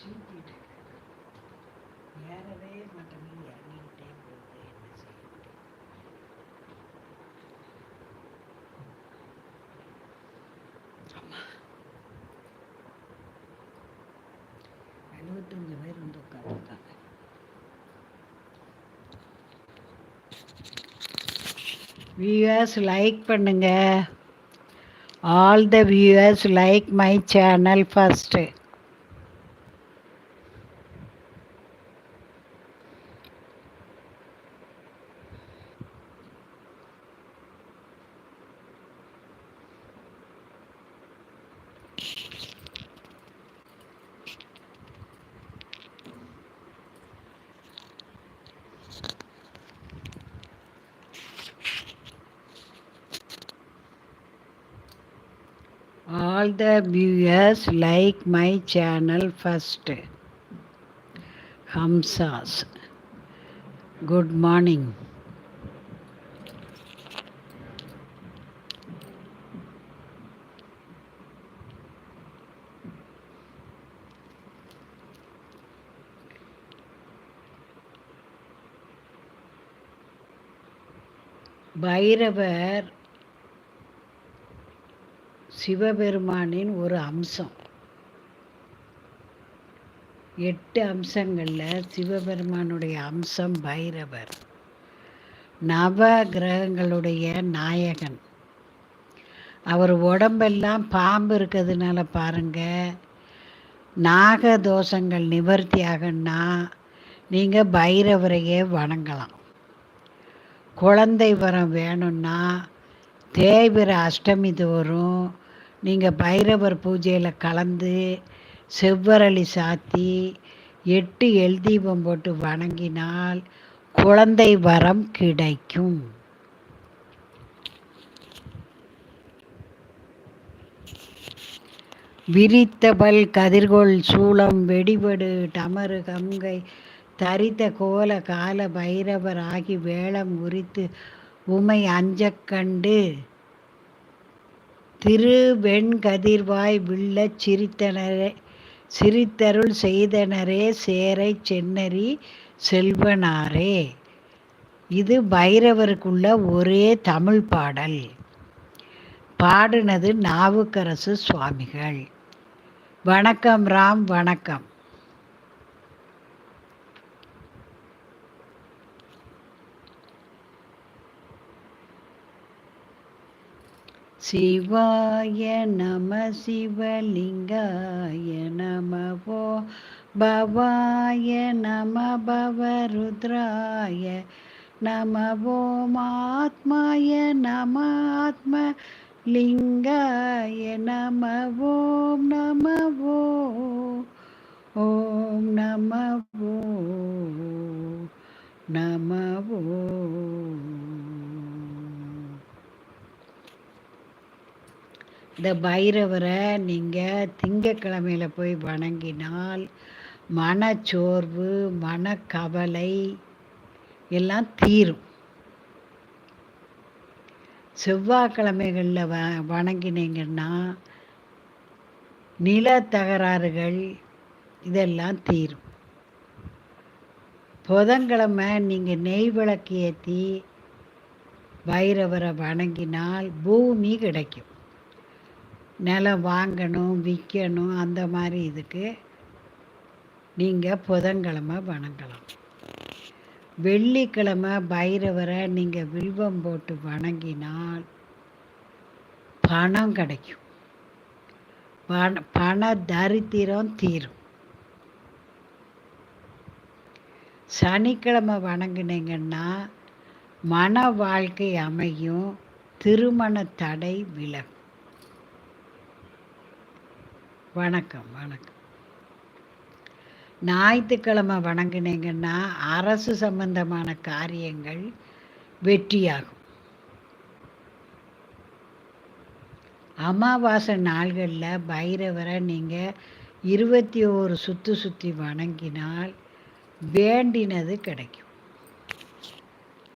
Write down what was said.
சீட்டிட்டு எழுபத்தஞ்சு பேர் வந்து உட்காந்துருக்காங்க வியூவர்ஸ் லைக் பண்ணுங்க. All the viewers like my channel first all the viewers like my channel first hamsas good morning Bhairavar சிவபெருமானின் ஒரு அம்சம். எட்டு அம்சங்களில் சிவபெருமானுடைய அம்சம் பைரவர். நவ கிரகங்களுடைய நாயகன். அவர் உடம்பெல்லாம் பாம்பு இருக்கிறதுனால பாருங்க நாக தோஷங்கள் நிவர்த்தி ஆகணும்னா நீங்கள் பைரவரையே வணங்கலாம். குழந்தை வரம் வேணும்னா தேய்பிர அஷ்டமி தோறும் நீங்கள் பைரவர் பூஜையில் கலந்து செவ்வரளி சாத்தி எட்டு எல் தீபம் போட்டு வணங்கினால் குழந்தை வரம் கிடைக்கும். விரித்தபல் கதிர்கோள் சூளம் வெடிபடு டமரு கங்கை தரித்த கோல கால பைரவர் ஆகி வேளம் உரித்து உமை அஞ்சக்கண்டு. திரு வெண்கதிர்வாய் வில்லச் சிரித்தனரே சிரித்தருள் செய்தனரே சேரை சென்னரி செல்வனாரே. இது பைரவருக்குள்ள ஒரே தமிழ் பாடல். பாடினது நாவுக்கரசு சுவாமிகள். வணக்கம் ராம் வணக்கம். சிவாய நம சிவலிங்காய நமவோ பவாய நம பவருத்ராய நமவோமாத்மாய நம ஆத்ம லிங்காய நமவோம் நமவோ ஓம் நமவோ நமவோ இந்த பைரவரை நீங்கள் திங்கக்கிழமையில் போய் வணங்கினால் மனச்சோர்வு மனக்கவலை எல்லாம் தீரும். செவ்வாய்க்கிழமைகளில் வ வணங்கினீங்கன்னா நில தகராறுகள் இதெல்லாம் தீரும். புதன்கிழமை நீங்கள் நெய் விளக்கு ஏற்றி பைரவரை வணங்கினால் பூமி கிடைக்கும். நிலம் வாங்கணும் விற்கணும் அந்த மாதிரி இதுக்கு நீங்கள் புதன்கிழமை வணங்கலாம். வெள்ளிக்கிழமை பைரவரை நீங்கள் வில்வம் போட்டு வணங்கினால் பணம் கிடைக்கும். பண பண தரித்திரம் தீரும். சனிக்கிழமை வணங்கினீங்கன்னா மன வாழ்க்கை அமையும் திருமண தடை விலகும். வணக்கம் வணக்கம். ஞாயிற்றுக்கிழமை வணங்கினீங்கன்னா அரசு சம்பந்தமான காரியங்கள் வெற்றியாகும். அமாவாசை நாள்களில் பைரவரை நீங்கள் இருபத்தி ஓரு சுற்று சுற்றி வணங்கினால் வேண்டினது கிடைக்கும்.